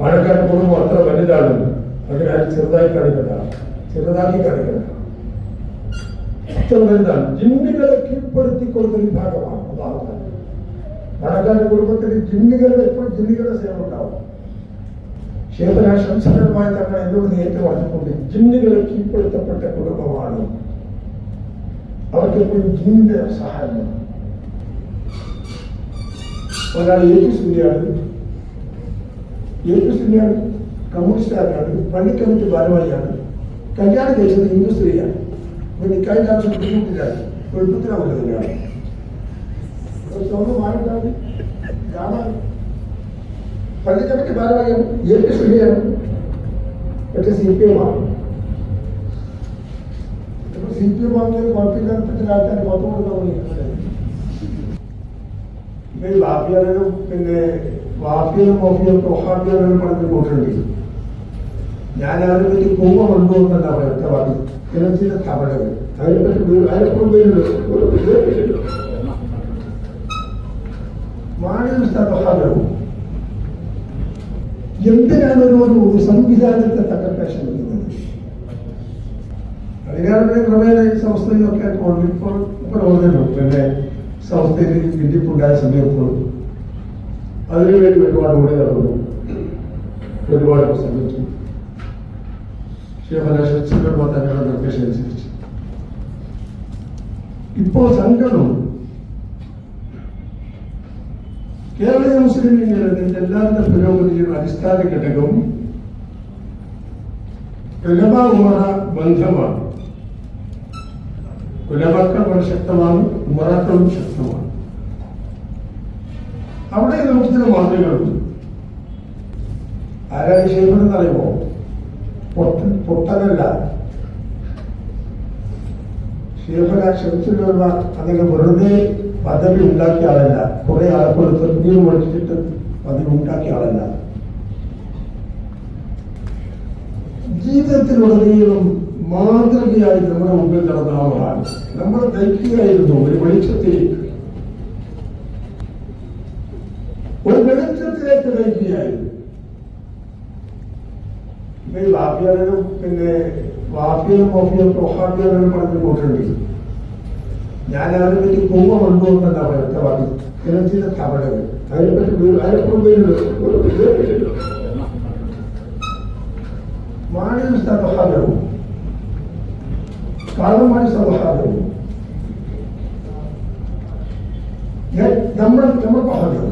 പാലക്കാട് കുടുംബം അത്ര വലുതാണ്. അതിനാൽ ചെറുതായി കാണിക്കണ്ട. ചെറുതാക്കി കാണിക്കണ്ട. അത്ര വലുതാണ്. ജിന്നുകളെ കീഴ്പ്പെടുത്തി കൊടുക്കുന്ന വിഭാഗമാണ് അതാണ് പാലക്കാട് കുടുംബത്തിൽ ജിന്നുകളുടെ എപ്പോഴും ജിന്നുകളുടെ സേവനം ഉണ്ടാവും. ശംസകരമായ തങ്ങൾ എന്നോട് നേരത്തെ പറഞ്ഞുകൊണ്ട് കീഴ്പ്പെടുത്തപ്പെട്ട കുടുംബമാണ്. അവർക്ക് എപ്പോഴും ജിന്നിന്റെ സഹായം. ഒരാൾ എ സൂര്യാണ് കമ്മ്യൂണിസ്റ്റുകാരനാണ് പള്ളി കമ്മിറ്റി ഭാരവാഹിയാണ് കല്യാണം കഴിച്ചത് ഹിന്ദു സ്ത്രീയാണ്. അപ്പൊ നിക്കായി ആവശ്യം ബുദ്ധിമുട്ടില്ല എളുപ്പത്തിനാവില്ല കല്യാണം. സ്വന്തം മാറിണ്ടാവും കാണാൻ പള്ളി കമ്മിറ്റി ഭാരവാഹിയാണ് സൂര്യാണ് പക്ഷെ സി പി എം ആണ്. സി പി എം ആണെങ്കിൽ കുഴപ്പമില്ലാത്ത ആൾക്കാർ പുറത്തു കൊടുക്കാൻ ഈ വാഫിയാനും പിന്നെ വാഫിയനും മോഫിയും ഒഹാബിയാനും പറഞ്ഞ കൂട്ടുണ്ട്. ഞാൻ അവരെ പറ്റി പൂവ എന്നല്ല ഒറ്റ വാദി ചില തവണകൾ. അതിനെപ്പറ്റി വീ- അതിനെപ്പോഴും പേരുണ്ട് മാണി ഉസ്താദ് ഒഹാബിയാവും എന്തിനാണ് ഒരു ഒരു സംവിധാനത്തെ തകർക്കാൻ ശ്രമിക്കുന്നത്? അതിനാണ് ക്രമേണ ഈ സംസ്ഥയിലൊക്കെ ഇപ്പോൾ ഇപ്പോൾ ഓർമ്മയുള്ളൂ പിന്നെ സംസ്ഥയിൽ വിദ്യപ്പുണ്ടായ സമയപ്പോൾ അതിനുവേണ്ടി ഒരുപാട് കൂടെ നടന്നു. ഒരുപാട് പ്രസംഗിച്ചു. ശിവനാശിയുടെ തങ്ങളുടെ നിർദ്ദേശം അനുസരിച്ച് ഇപ്പോൾ സങ്കടം കേരളീയ മുസ്ലിം ലീഗിന്റെ എല്ലാവരുടെ പുരോഗതിയുടെ അടിസ്ഥാന ഘടകം ഉലമ ബന്ധമാണ്. ഉലമാക്കൾ വളരെ ശക്തമാണ് ഉമറാക്കളും ശക്തമാണ്. അവിടെ നമുക്ക് ചില മാതൃകകളുണ്ട് ആരാണ് അറിയുമോ പൊട്ട പൊട്ടനല്ല. ഷെയ്ഫന ക്ഷമിച്ചുള്ള അങ്ങനെ വെറുതെ പദവി ഉണ്ടാക്കിയ ആളല്ല. കുറെ ആളുകൾ തെരഞ്ഞു പഠിച്ചിട്ട് പദവി ഉണ്ടാക്കിയ ആളല്ല. ജീവിതത്തിലുടനീളം മാതൃകയായി നമ്മുടെ മുമ്പിൽ നടന്ന ആളാണ്. നമ്മൾ ധൈര്യമായിരുന്നു ഒരു വെളിച്ചത്തിലേക്ക് ഒരു വെളിച്ചത്തിലേക്ക് നയിക്കുകയായിരുന്നു വാഫിയാനും പിന്നെ വാഫിയനും മോഫിയും ഒഹാബിയാനും പറഞ്ഞു പോയിട്ടുണ്ട്. ഞാൻ അവരെ പറ്റി പൂവ കൊണ്ടുപോകുന്നല്ല ഒറ്റ വാദി ചില തവണകൾ അതിനെപ്പറ്റി പേരുണ്ട് മാണി ഉസ്താദ് കാലമായി സൗഹാർദ്ദവും നമ്മൾ നമ്മൾ പഹലും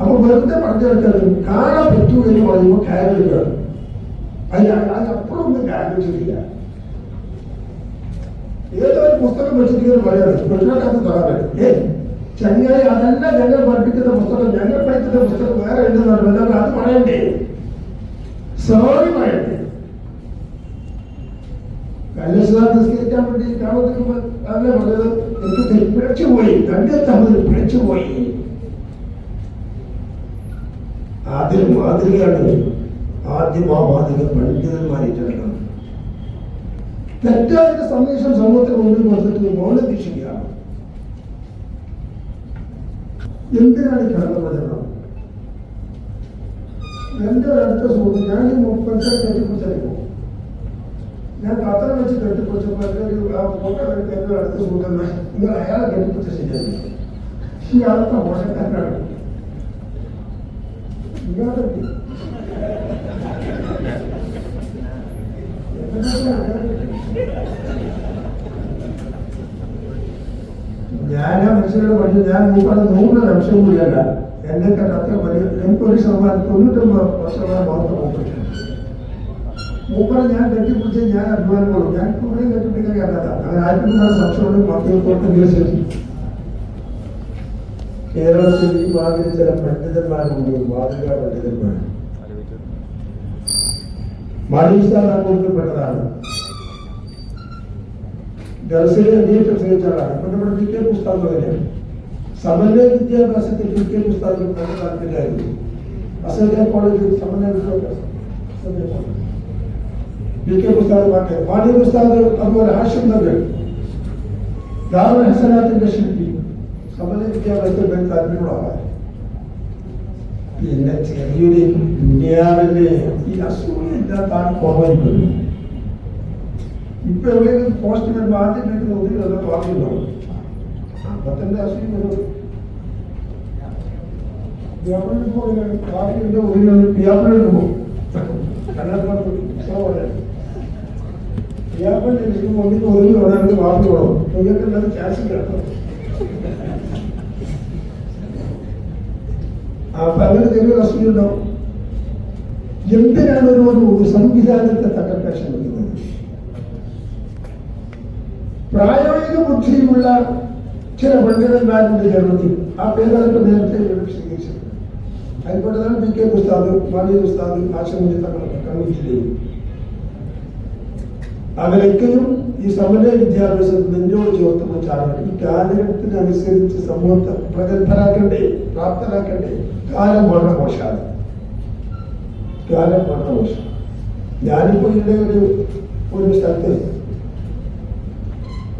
അപ്പൊ വെറുതെ പറഞ്ഞെടുത്തത് കാണാൻ പറ്റൂ എന്ന് പറയുമ്പോൾ കാര്യമില്ല അത് അത് അപ്പോഴൊന്നും കാര്യമില്ല ഏതൊരു പുസ്തകം വെച്ചിട്ട് പറയാണ് പെണ്ണക്കാത്ത തറാൻ ഏ ചങ്ങായി അതല്ല ഞങ്ങൾ പഠിപ്പിക്കുന്ന പുസ്തകം ഞങ്ങൾ പഠിക്കുന്ന പുസ്തകം വേറെ എഴുതുന്നുണ്ട് അത് പറയണ്ടേ? സോറി പറയണ്ടേ? കല്യാണം നിസ്കരിക്കാൻ വേണ്ടി കാണുമ്പോൾ അല്ലേ പറഞ്ഞത് എനിക്ക് പിഴച്ചു പോയി. രണ്ടേ തമ്മിൽ പിഴച്ചു ആദ്യം മാതൃകയാണ്. ആദ്യം ആ മാതൃക പണ്ഡിതന്മാരേറ്റെടുക്കണം തെറ്റായ സന്ദേശം സമൂഹത്തിന് മുന്നിൽ കൊടുത്തിട്ട് മൗനം ദീക്ഷിക്കുകയാണ് എന്തിനാണ് ഈ കടന്നുപചരണം എന്റെ അടുത്ത സുഹൃത്ത് ഞാൻ മുപ്പത്തി കെട്ടിപ്പിടിച്ചെടുക്കും ഞാൻ പത്രം വെച്ച് കെട്ടിപ്പിടിച്ചപ്പോൾ എന്റെ ആ ഫോട്ടോ എടുത്ത് എന്റെ അടുത്ത സുഹൃത്തുന്ന നിങ്ങൾ അയാളെ കെട്ടിപ്പിടിച്ച ശരിയായി ഈ ആളത്തെ മോശക്കാരനാണ് ഞാൻ ആ മനുഷ്യരുടെ പറഞ്ഞു ഞാൻ മൂപ്പാട് നൂറ് ലക്ഷം കൂടിയല്ല എന്റെ കണ്ടത്ര വലിയ എനിക്കൊരു ശതമാനം തൊണ്ണൂറ്റൊമ്പത് ശതമാനം മാത്രം മൂപ്പിട്ടു മൂപ്പറെ ഞാൻ കെട്ടിപ്പിടിച്ച് ഞാൻ അഭിമാനം കൊള്ളും ഞാൻ ഇവിടെ കെട്ടിപ്പിടിക്കാൻ കേട്ടതാ അങ്ങനെ ആയിരത്തി ഉണ്ടാകുന്ന സംശയമുണ്ട് തൊട്ടെങ്കിലും നിരസിച്ചു കേരളത്തിൽ ഈ മാതിരി ചില പണ്ഡിതന്മാരുണ്ട് മാതൃകാ പണ്ഡിതന്മാർ. മാലിസ്ഥാൻ കൊടുക്കപ്പെട്ടതാണ് ദർശനെ നീട്ട് പ്രസംഗിച്ചാലാണ് ഇപ്പൊ നമ്മുടെ പി കെ പുസ്തകം തന്നെയാണ് സമന്വയ വിദ്യാഭ്യാസത്തിൽ പി കെ പുസ്തകം നല്ല താല്പര്യമായിരുന്നു അസന്യ കോളേജിൽ സമന്വയ വിദ്യാഭ്യാസം അസന്യ കോളേജ്. പി കെ പുസ്തകം പാട്ടെ പാണ്ഡ്യ പുസ്തകം അതുപോലെ ഹാഷ്യം നഗർ ദാറുൽ ഹസനാത്തിന്റെ ശില്പി. സമന്വയ വിദ്യാഭ്യാസത്തിൽ ഞാൻ താല്പര്യമുള്ളതാണ് പിന്നെ ചെറിയൊരു ഇന്ത്യയിലെ ഈ അസൂയ ഇല്ലാത്താണ് കുറവായിരിക്കും ഇപ്പൊ എവിടെയെങ്കിലും പോസ്റ്റ് വരുമ്പോൾ ആദ്യം കേൾക്കുന്ന ഒന്നിൽ അതൊക്കെ വാങ്ങിയിട്ടുണ്ടാവും അപ്പത്തന്റെ അസൂയ വരും. വ്യാപാരം പോലെ കാറിന്റെ ഒരു വ്യാപാരം പോകും വ്യാപാരം ലഭിക്കുമ്പോൾ ഒന്നിന് ഒരു വേണമെങ്കിൽ വാർത്ത വേണം നിങ്ങൾക്ക് അത് ക്യാഷ് കിട്ടണം അപ്പൊ അങ്ങനെ ചെറിയ അസൂയ എന്തിനാണ് ഒരു സംവിധാനത്തെ തകർക്കാൻ ശ്രമിക്കുന്നത്? പ്രായോഗിക ബുദ്ധിയുമുള്ള ചില പണ്ഡിതന്മാരുടെ കേരളത്തിൽ. ആ പേരൊക്കെ നേരത്തെ വിശദീകരിച്ചത്. അതിൽപ്പെട്ടതാണ് പി കെ ഉസ്താദ് മാലിയ ഉസ്താദ് തങ്ങളൊക്കെ അവരൊക്കെയും ഈ സമര വിദ്യാഭ്യാസത്തിൽ നെഞ്ചോട് ചേർത്ത് വെച്ചാണ് ഈ കാലഘട്ടത്തിനനുസരിച്ച് സമൂഹത്തെ പ്രഗത്ഭരാക്കണ്ടേ പ്രാപ്തരാക്കണ്ടേ? കാലം വളരെ മോശമാണ്. കാലം വളരെ മോശം ഞാനിപ്പോ ഇവിടെ ഒരു ഒരു സ്ഥലത്ത്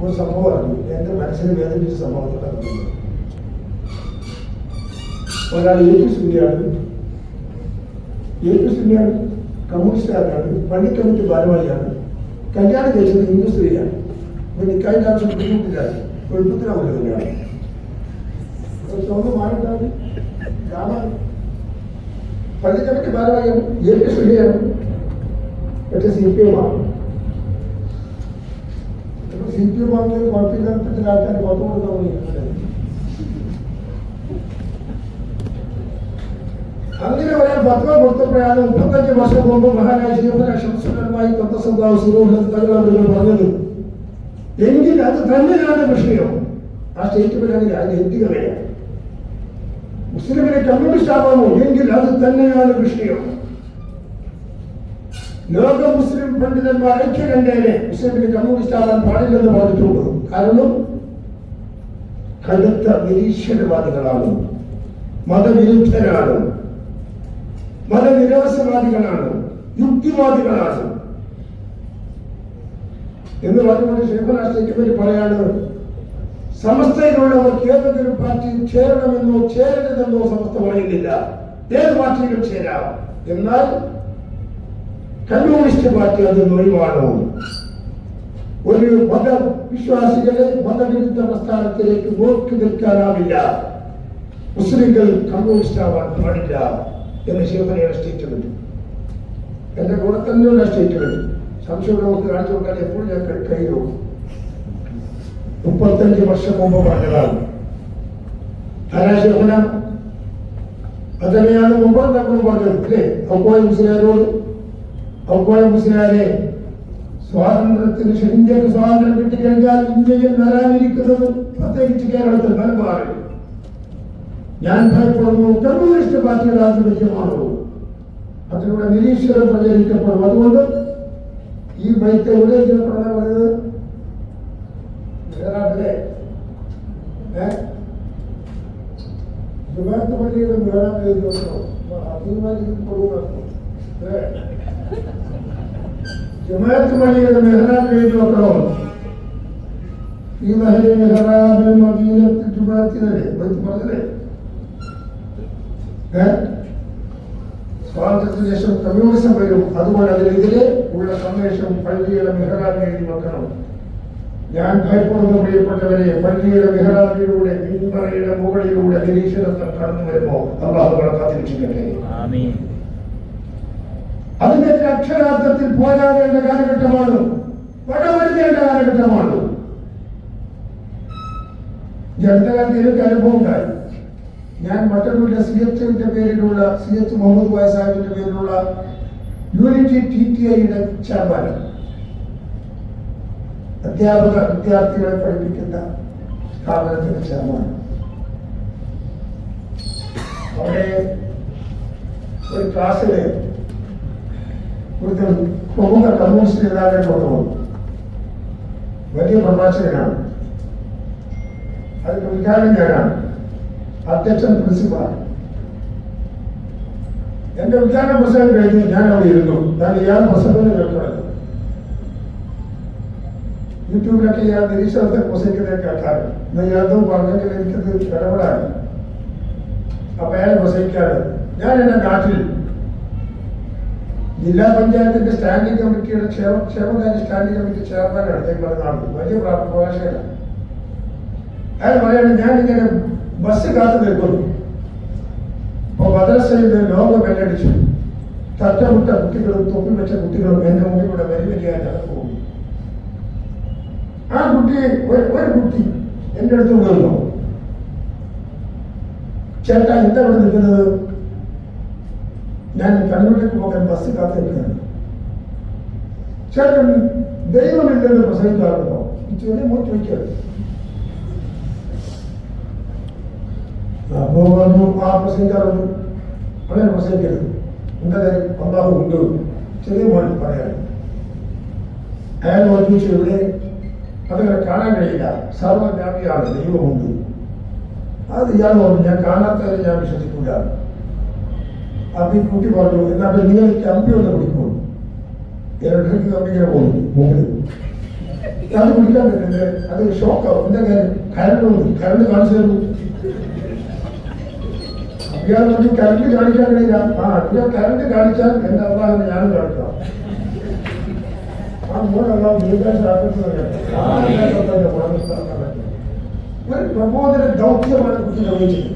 ഒരു സംഭവമാണ്. എന്റെ മനസ്സിനെ വേദനിച്ച സംഭവത്തോടെ ഒരാൾ എ പി സുന്ദരിയാണ് എ പി സുന്ദരിയാണ് കമ്മ്യൂണിസ്റ്റുകാരനാണ് പള്ളി കമ്മിറ്റി ഭാരവാഹിയാണ് കല്യാണം കഴിച്ചത് ഹിന്ദു സ്ത്രീയാണ്. അപ്പൊ നിക്കായിന്റെ ആവശ്യം ബുദ്ധിമുട്ടില്ല. മാറിയിട്ടാണ് രാമാണ് പള്ളി കമ്മിറ്റി ഭാരവാഹിയാണ് എ പി സുനിയാണ് പക്ഷെ സി പി എം ആണ് സി പി എം ആണെങ്കിൽ കുഴപ്പമില്ലാത്ത ആൾക്കാർ പുറത്തു കൊടുക്കാൻ അങ്ങനെ ഒരാൾ ഫത്വ കൊടുത്തപ്പോഴാണ് മുപ്പത്തഞ്ച് വർഷം മുമ്പ് മഹാനായ ശിവന ശംസുരമായി തത്വസന്താവ് സുരൂഹൻ തങ്ങളാണ് പറഞ്ഞത് എങ്കിൽ അത് തന്നെയാണ് വിഷയം. ആ സ്റ്റേറ്റ്മെന്റാണെങ്കിൽ അത് എന്തികളെയാണ് മുസ്ലിമിനെ കമ്മ്യൂണിസ്റ്റ് ആവാമോ എങ്കിൽ അത് തന്നെയാണ് വിഷയം. ലോക മുസ്ലിം പണ്ഡിതന്മാർ ഐക്യകണ്ഠേനെ മുസ്ലിമിന് കമ്മ്യൂണിസ്റ്റ് ആവാൻ പാടില്ലെന്ന് പറഞ്ഞിട്ടുണ്ട്. കാരണം കടുത്ത നിരീക്ഷണവാദികളാണ് മതവിരുദ്ധരാണ്. മതനിരാശവാദികളാണ് യുക്തിവാദികളാണ്. എന്ന് പറഞ്ഞുകൊണ്ട് ശിവരാഷ്ട്രയ്ക്ക് വേണ്ടി പറയാണ് സമസ്തയിലുള്ളവർക്ക് ഏതെങ്കിലും പാർട്ടിയിൽ ചേരണമെന്നോ ചേരരുതെന്നോ സമസ്ത പറയുന്നില്ല. ഏത് പാർട്ടിയിലും ചേരാം. എന്നാൽ കമ്മ്യൂണിസ്റ്റ് പാർട്ടി അത് ഒഴിവാണോ ഒരു മത വിശ്വാസികളെ മതവിരുദ്ധ പ്രസ്ഥാനത്തിലേക്ക് നോക്കി നിൽക്കാനാവില്ല. മുസ്ലിങ്ങൾ കമ്മ്യൂണിസ്റ്റ് ആവാൻ പാടില്ല എന്ന് ശിവസേനയുടെ സ്റ്റേറ്റ്മെന്റ് എന്റെ കൂടെ തന്നെയുള്ള സ്റ്റേറ്റ്മെന്റ് സംശയം നമുക്ക് കാണിച്ചു കൊടുക്കാൻ എപ്പോഴും ഞാൻ കൈ നോക്കും മുപ്പത്തഞ്ച് വർഷം മുമ്പ് പറഞ്ഞതാണ്. ആരാ ശിവന അതന്നെയാണ് മുമ്പ് നമ്മൾ പറഞ്ഞത് അല്ലേ? ഔക്കോയ മുസ്ലിയാരോട് ഔക്കോയ മുസ്ലിയാരെ സ്വാതന്ത്ര്യത്തിന് ഇന്ത്യയ്ക്ക് സ്വാതന്ത്ര്യം കിട്ടിക്കഴിഞ്ഞാൽ ഇന്ത്യയിൽ വരാനിരിക്കുന്നത് പ്രത്യേകിച്ച് കേരളത്തിൽ മലബാറിൽ. ഞാൻ ഭയപ്പെടുന്നു കമ്മ്യൂണിസ്റ്റ് പാർട്ടിയുടെ ആധിപത്യമാണോ അതിലൂടെ നിരീശ്വരം പ്രചരിക്കപ്പെടും. അതുകൊണ്ട് ഈ ബൈക്ക് എവിടേക്ക് പറയുന്നത് ഗുജറാത്തിലെ ജുമാത്ത് പള്ളിയുടെ മേളാൻ എഴുതി വെക്കണം അതീമാനിക്കും ജുമാത്ത് പള്ളിയുടെ മെഹ്റാൻ എഴുതി വെക്കണം? ഈ മഹരി മെഹ്റാബിൽ മദീനത്ത് ജുമാത്തിനല്ലേ? ബൈക്ക് പറഞ്ഞല്ലേ? സ്വാതന്ത്ര്യത്തിന് ശേഷം കമ്മ്യൂണിസം വരും. അതുകൊണ്ട് അതിനെതിരെ ഉള്ള സന്ദേശം പള്ളിയുടെ മെഹ്റാബിൽ എഴുതി വെക്കണം. ഞാൻ ഭയപ്പെടുന്ന പ്രിയപ്പെട്ടവരെ പള്ളിയുടെ മെഹ്റാബിലൂടെ പിന്തുണയുടെ മുകളിലൂടെ നിരീക്ഷണത്തിൽ കടന്നു വരുമ്പോ അള്ളാഹു കാത്തിരിക്കട്ടെ അതിന്റെ അക്ഷരാർത്ഥത്തിൽ പോരാടേണ്ട കാലഘട്ടമാണ്. വടവരുത്തേണ്ട കാലഘട്ടമാണ്. ജനതകാലത്ത് എനിക്ക് അനുഭവം ഉണ്ടായി ഞാൻ മട്ടന്നൂരിലെ സി എച്ച് എമ്മിന്റെ പേരിലുള്ള സി എച്ച് മുഹമ്മദ് കോയ സാഹിബിന്റെ പേരിലുള്ള യൂണിറ്റി ടി ടി ഐയുടെ ചെയർമാൻ അധ്യാപക വിദ്യാർത്ഥികളെ പഠിപ്പിക്കുന്ന സ്ഥാപനത്തിന് ചെയർമാൻ. അവിടെ ഒരു ക്ലാസ്സിൽ ഒരു പ്രമുഖ കമ്മ്യൂണിസ്റ്റ് നേതാവിനെ കൊണ്ടുവന്നു വലിയ പ്രഭാഷകനാണ്. അതിന്റെ ഉദ്ഘാടനം ഞാനാണ് അധ്യക്ഷൻ പ്രിൻസിപ്പൽ എന്റെ ഉദ്ഘാടന പ്രസംഗം കഴിഞ്ഞ് ഞാൻ അവിടെ ഇരുന്നു. ഞാൻ ഇയാൾ പ്രസംഗം കേൾക്കുന്നത് യൂട്യൂബിലൊക്കെ ഇയാൾ നിരീശ്വരത്തെ പ്രസംഗിക്കുന്നത് കേൾക്കാറ് എന്നാൽ ഇയാളും പറഞ്ഞെങ്കിൽ എനിക്കത് ഇടപെടാണ് അപ്പൊ അയാൾ പ്രസംഗിക്കാറ് ഞാൻ എന്റെ നാട്ടിൽ ജില്ലാ പഞ്ചായത്തിന്റെ സ്റ്റാൻഡിംഗ് കമ്മിറ്റിയുടെ ക്ഷേമ ക്ഷേമകാര്യ സ്റ്റാൻഡിംഗ് കമ്മിറ്റി ചെയർമാനാണ് ഞങ്ങളുടെ നാട്ടിൽ വലിയ പ്ര- പ്രഭാഷകനാണ് അയാൾ പറയാണ് ഞാൻ ഇങ്ങനെ ബസ് കാത്തു നിൽക്കുന്നു. അപ്പൊ മദ്രസയിൽ ലോകം വെല്ലടിച്ചു തറ്റമുട്ട കുട്ടികളും തൊപ്പി വെച്ച കുട്ടികളും എന്റെ മുമ്പിലൂടെ വലിയ അത് പോകും. ആ കുട്ടി ഒരു കുട്ടി എന്റെ അടുത്ത് വന്നു. ചേട്ടാ എന്താ ഇവിടെ നിൽക്കുന്നത്? ഞാൻ കണ്ണൂരിലേക്ക് പോകാൻ ബസ് കാത്തിരിക്കുകയാണ്. ചേട്ടൻ ദൈവമില്ലെന്ന് പ്രസംഗിക്കാറുണ്ടോ? ചോദ്യം മോട്ട് വയ്ക്കരുത് അപ്പോ പറഞ്ഞു ആ പ്രസംഗിക്കാറുണ്ട്. അങ്ങനെ പ്രസംഗിക്കരുത്. എന്താ അള്ളാഹു ഉണ്ട്. ചെറിയ മോൻ പറയാൻ അയാൾ ഓർമ്മിച്ചു ഇവിടെ അതങ്ങനെ കാണാൻ കഴിയില്ല. സർവവ്യാപിയാണ് ദൈവമുണ്ട്. അത് ഇയാൾ പറഞ്ഞു ഞാൻ കാണാത്തവരെ ഞാൻ വിശ്വസിക്കില്ല അപ്പൊ കുട്ടി പറഞ്ഞു എന്നാ പിന്നെ നീ എനിക്ക് അമ്പി ഒന്ന് കുടിക്കൂ ഇലക്ട്രിക് കമ്പിങ്ങനെ പോകുന്നു മുകളിൽ അത് കുടിക്കാൻ പറ്റില്ല. അത് ഷോക്കാവും. എന്താ കാര്യം കരണ്ട് വന്നു കരണ്ട് കാണിച്ചു തരുന്നു. ഇയാൾ പറഞ്ഞു കരണ്ട് കാണിക്കാൻ കഴിയില്ല. ആ ഇയാൾ കരണ്ട് കാണിച്ചാൽ എന്റെ അള്ളാഹിനെ ഞാനും കാണിക്കാം. മോനല്ല ഒരു പ്രബോധന ദൗത്യമാണ് കുട്ടി നിർവഹിച്ചത്.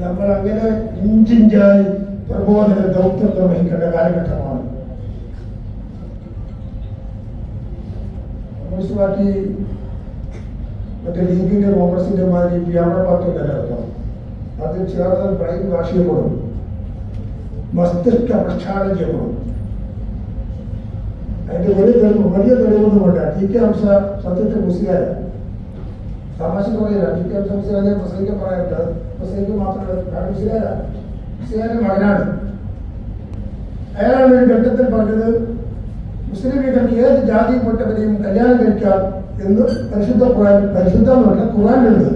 നമ്മൾ അങ്ങനെ ഇഞ്ചിഞ്ചായി പ്രബോധന ദൗത്യം നിർവഹിക്കേണ്ട കാലഘട്ടമാണ്. മനസ്സിലാക്കി മറ്റേ ലീഗിന്റെ കോൺഗ്രസിന്റെ മാതിരി വ്യാപാര പാർട്ടി നിലനിർത്തണം അതിൽ ചേർന്ന് ബ്രെയിൻ വാഷ് ചെയ്യപ്പെടും മസ്തിഷ്ക പ്രക്ഷാളനം ചെയ്യപ്പെടും. അതിന്റെ വലിയ തെളിവ് വലിയ തെളിവൊന്നും വേണ്ട. ടി കെ ഹംസ സത്യത്തെ മുസ്ലിയായ. തമാശ പറയില്ല ടി കെ ഹംസ പറയാറുണ്ട്. പ്രസംഗിക്കാൻ മാത്രമല്ല കാരണം മുസ്ലിയാന്റെ മകനാണ്. അയാളാണ് ഒരു ഘട്ടത്തിൽ പറഞ്ഞത് മുസ്ലിം ലീഗർക്ക് ഏത് ജാതിയിൽപ്പെട്ടവരെയും കല്യാണം കഴിക്കാം എന്ന് പരിശുദ്ധ ഖുറാൻ പരിശുദ്ധ ഖുറാൻ ഖുറാനുണ്ട്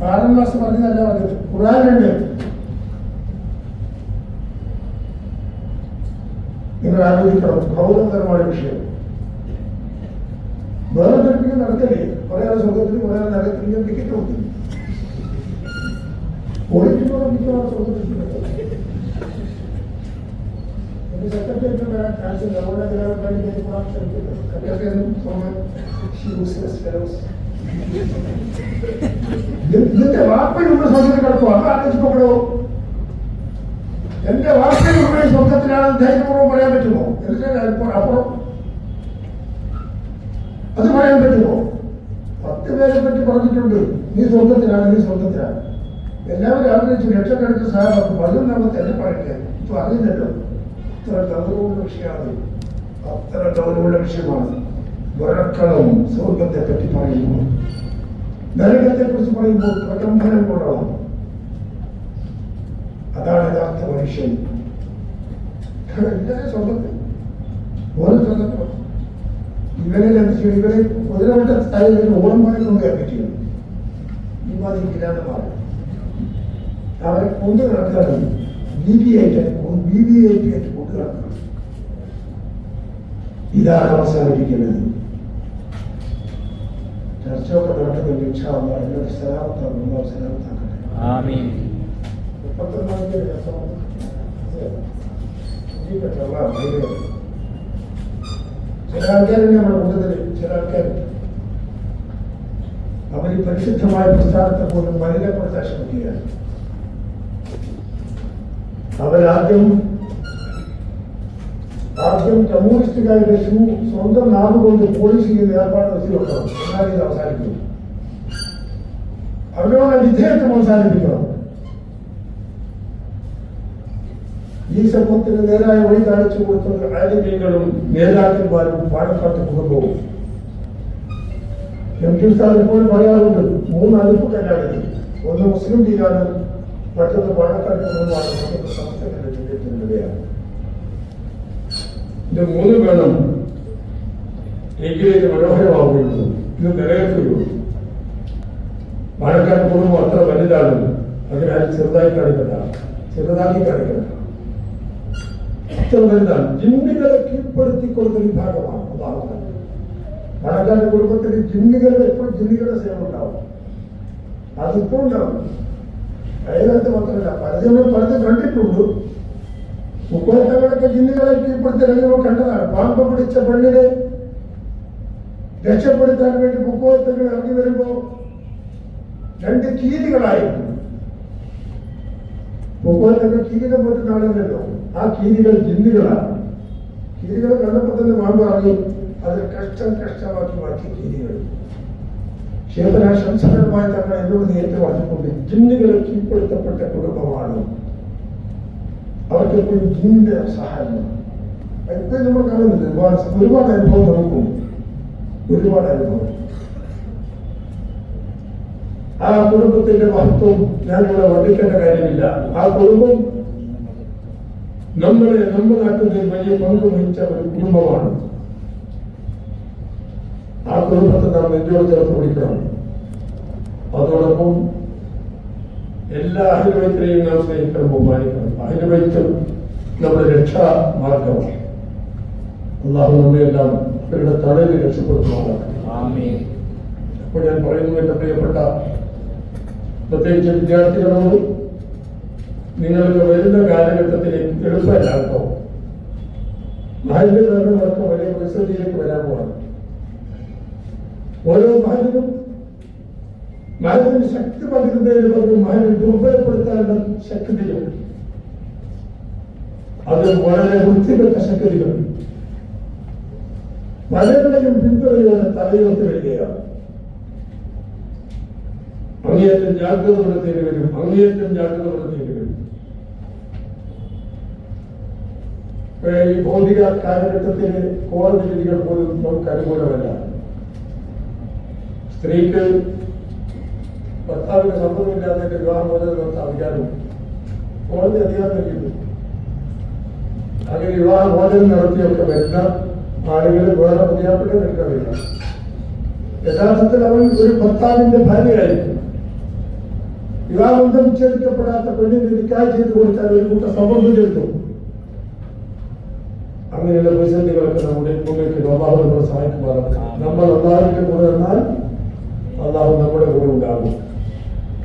കാരണം മാസം പറഞ്ഞതല്ല പറഞ്ഞത്. ഖുറാനുണ്ട് നിങ്ങൾ ആലോചിക്കണം ഗൗരവതരമായ വിഷയം വേറെ പഠിപ്പിക്കാൻ നടക്കല്ലേ കുറെ ആൾ സ്വർഗത്തിൽ കുറെ ആൾ നരകത്തിൽ ടിക്കറ്റ് കൊടുത്തു ഓടിക്കുമ്പോൾ മിക്കവാറും സ്വർഗത്തിൽ എന്റെ സെക്രട്ടറിയേറ്റ് വരാൻ ചാൻസ് ഇല്ല അതുകൊണ്ട് അതിനകത്ത് വേണ്ടി പോകാൻ ശ്രമിക്കുന്നത് കല്യാണം ഫോമൻ യൂസ്ലെസ് ഫെലോസ് ഇതിന്റെ വാപ്പയുടെ ഉള്ള സ്വർഗത്തിൽ കിടക്കും അത് ആലോചിക്കപ്പെടോ എന്റെ ഉള്ള സ്വർഗത്തിലാണ് ധൈര്യപൂർവം പറയാൻ പറ്റുമോ? അല്പം അപ്പുറം. അത് പറയാൻ പറ്റുമോ? പത്ത് പേരെ പറ്റി പറഞ്ഞിട്ടുണ്ട്. നീ സ്വർഗത്തിലാണ് നീ സ്വർഗത്തിലാണ് എല്ലാവരും ആഗ്രഹിച്ചു ലക്ഷക്കണക്കിന് സഹാബാക്കും അതും നമുക്ക് പറയട്ടെ? ഇപ്പൊ അറിയുന്നല്ലോ. ഇത്ര ഗൗരവമുള്ള വിഷയമാണ്. അത്ര ഗൗരവമുള്ള വിഷയമാണ്. വഴക്കളവും സ്വർഗത്തെ പറ്റി പറയുമ്പോൾ നരകത്തെ കുറിച്ച് പറയുമ്പോൾ പ്രകമ്പനം കൊള്ളണം. അതാണ് യഥാർത്ഥ മനുഷ്യൻ. എല്ലാവരും സ്വർഗത്തിൽ ഓരോ സ്വർഗത്തിൽ ഇവരെ ലഭിച്ചു ഇവരെ മുതലവട്ട സ്ഥലത്തിൽ ഓണം കൊണ്ട് പറ്റിയത് ഈ മാതിരി കിരാതമാണ് അവരെ കൊണ്ടു നടക്കാനും ബി ബി ആയിട്ട് ബി ബി പി ആയിട്ട് കൊണ്ടു നടക്കണം. ഇതാണ് അവസാനിപ്പിക്കുന്നത്. ചർച്ചയൊക്കെ നടക്കുന്നത് ഇൻഷാല്ല എന്നൊരു സ്ഥലത്താകുമ്പോൾ സ്ഥലത്താക്കട്ടെ ആമീൻ. മുപ്പത്തൊന്നാം തീയതി രസം ജീവിക്കട്ടെ അള്ളാഹ് ഭയങ്കര ചില ആൾക്കാരുണ്ട് നമ്മുടെ കൂട്ടത്തിൽ ചില ആൾക്കാർ അവർ ഈ പരിശുദ്ധമായ പ്രസ്ഥാനത്തെ പോലും മലിനപ്പെടുത്താൻ ശ്രമിക്കുകയാണ് അവരാദ്യം ആദ്യം കമ്മ്യൂണിസ്റ്റുകാരുടെ ഷൂ സ്വന്തം നാടുകൊണ്ട് പോളിഷ് ചെയ്യുന്ന ഏർപ്പാട് വെച്ച് വെക്കണം എന്നാൽ ഇത് അവസാനിക്കും അവരോട് വിധേയത്വം അവസാനിപ്പിക്കണം ഈ സമൂഹത്തിന് നേരായ വഴി കാണിച്ചു കൊടുത്ത ആരോഗ്യങ്ങളും നേതാക്കന്മാരും പാലക്കാട്ട് കുടുംബവും എം ടി എപ്പോഴും പറയാറുണ്ട് മൂന്ന് അടുപ്പ് കല്യാണത്തിൽ ഒന്ന് മുസ്ലിം ലീഗാണ് മറ്റൊന്ന് പാലക്കാട്ട് കുടുംബമാണ് ഇത് മൂന്ന് വേണം. എങ്കിലേ ഇത് മനോഹരമാവുകയുള്ളൂ. ഇത് നിലനിൽക്കുകയുള്ളൂ. പാലക്കാട് കുടുംബം അത്ര വലുതാണ്. അതിനാൽ ചെറുതായി കാണിക്കണ്ട. ചെറുതാക്കി കാണിക്കണ്ട വലുതാണ് ജിന്നുകളെ കീഴ്പ്പെടുത്തി കൊടുത്ത വിഭാഗമാണ് അതാണ് പാണക്കാട് കുടുംബത്തിൽ ജിന്നുകളുടെ എപ്പോഴും ജിന്നുകളുടെ സേവനം ഉണ്ടാവും. അതിപ്പോൾ ഉണ്ടാവും. അതിനകത്ത് മാത്രമല്ല പലതും പലതും കണ്ടിട്ടുണ്ട്. മുക്കോത്തങ്ങളൊക്കെ ജിന്നുകളെ കീഴ്പ്പെടുത്തി രംഗങ്ങൾ കണ്ടതാണ്. പാമ്പ് പിടിച്ച പെണ്ണിനെ രക്ഷപ്പെടുത്താൻ വേണ്ടി മുക്കോത്തങ്ങൾ ഇറങ്ങി വരുമ്പോ രണ്ട് കീരികളായിരുന്നു മുക്കോത്തൊക്കെ കീരിനെ പറ്റുന്ന ആളല്ലല്ലോ ആ കീരികൾ ജിന്നുകളാണ്. കീരികൾ കണ്ടപ്പോൾ തന്നെ പാമ്പ് ഇറങ്ങി അത് കഷ്ടം കഷ്ടമാക്കി മാറ്റി കീരികൾ. ശേഖന ശംസകരമായ തങ്ങൾ എന്നോട് നേരത്തെ പറഞ്ഞുകൊണ്ട് ജിന്നുകളെ കീഴ്പ്പെടുത്തപ്പെട്ട കുടുംബമാണ്. അവർക്ക് എപ്പോഴും ജിന്നിന്റെ സഹായം എപ്പോഴും നമ്മൾ കാണുന്നുണ്ട് ഒരുപാട് ഒരുപാട് അനുഭവം നമുക്കുണ്ട്. ഒരുപാട് അനുഭവം. ആ കുടുംബത്തിന്റെ മഹത്വം ഞാൻ ഇവിടെ വർണിക്കേണ്ട കാര്യമില്ല. ആ കുടുംബം നമ്മളെ നമ്മുടെ നാട്ടിൽ വലിയ പങ്ക് വഹിച്ച ഒരു കുടുംബമാണ്. ആ കുടുംബത്തെ നാം നെഞ്ചോട് ചേർത്ത് പിടിക്കണം അതോടൊപ്പം എല്ലാ അഹിലവൈത്തിനെയും നാം സ്നേഹിക്കണം ബഹുമാനിക്കണം. അഹിലവൈത്തം നമ്മുടെ രക്ഷാ മാർഗമാണ് അള്ളാഹു നമ്മയെല്ലാം അവരുടെ തടവിൽ രക്ഷപ്പെടുത്തുന്നതാണ് അപ്പോൾ ഞാൻ പറയുന്നു എന്റെ പ്രിയപ്പെട്ട പ്രത്യേകിച്ച് വിദ്യാർത്ഥികളോട് നിങ്ങൾക്ക് വരുന്ന കാലഘട്ടത്തിലേക്ക് എളുപ്പമല്ല കേട്ടോ മഹലിനൊക്കെ വലിയ പ്രതിസന്ധിയിലേക്ക് വരാൻ പോവാണ് ഓരോ മഹലിനും മഹലിന് ശക്തി പകരുന്നതിന് പകരം മഹലിനെ ദുർബലപ്പെടുത്താനുള്ള ശക്തികൾ അത് വളരെ വൃത്തികെട്ട ശക്തികൾ പലരുടെയും പിന്തുണയോടെ തലയോർത്ത് വരികയാണ്. അങ്ങേയറ്റം ജാഗ്രത പുലർത്തേണ്ടി വരും. അങ്ങേയറ്റം ജാഗ്രത പുലർത്തേണ്ടി വരും. ഈ ഭൗതിക കാലഘട്ടത്തിന് കോടതി വിധികൾ പോലും നമുക്ക് അനുകൂലമല്ല. സ്ത്രീക്ക് ഭർത്താവിന്റെ സമ്മതമില്ലാതെ വിവാഹം പോലെ നടത്താൻ അധികാരം കോടതി അധികാരം നൽകിയിരുന്നു അങ്ങനെ വിവാഹമോചനം നടത്തിയൊക്കെ വരുന്ന ആളുകൾ വേറെ പുതിയാപ്പിട്ട് നിൽക്കറിയില്ല യഥാർത്ഥത്തിൽ അവൻ ഒരു ഭർത്താവിന്റെ ഭാര്യയായിരിക്കും വിവാഹബന്ധം വിച്ഛേദിക്കപ്പെടാത്ത പെണ്ണിന് നിക്കായ് ചെയ്തു കൊടുത്താൽ ഒരു കൂട്ടം സമ്മർദ്ദം ചെലുത്തു അങ്ങനെയുള്ള പ്രതിസന്ധികളൊക്കെ നമ്മുടെ അള്ളാഹു നമ്മളെ സഹായിക്കുമാറാണ് നമ്മൾ അള്ളാഹുവിന്റെ കൂടെ എന്നാൽ അള്ളാഹു നമ്മുടെ കൂടെ ഉണ്ടാകും.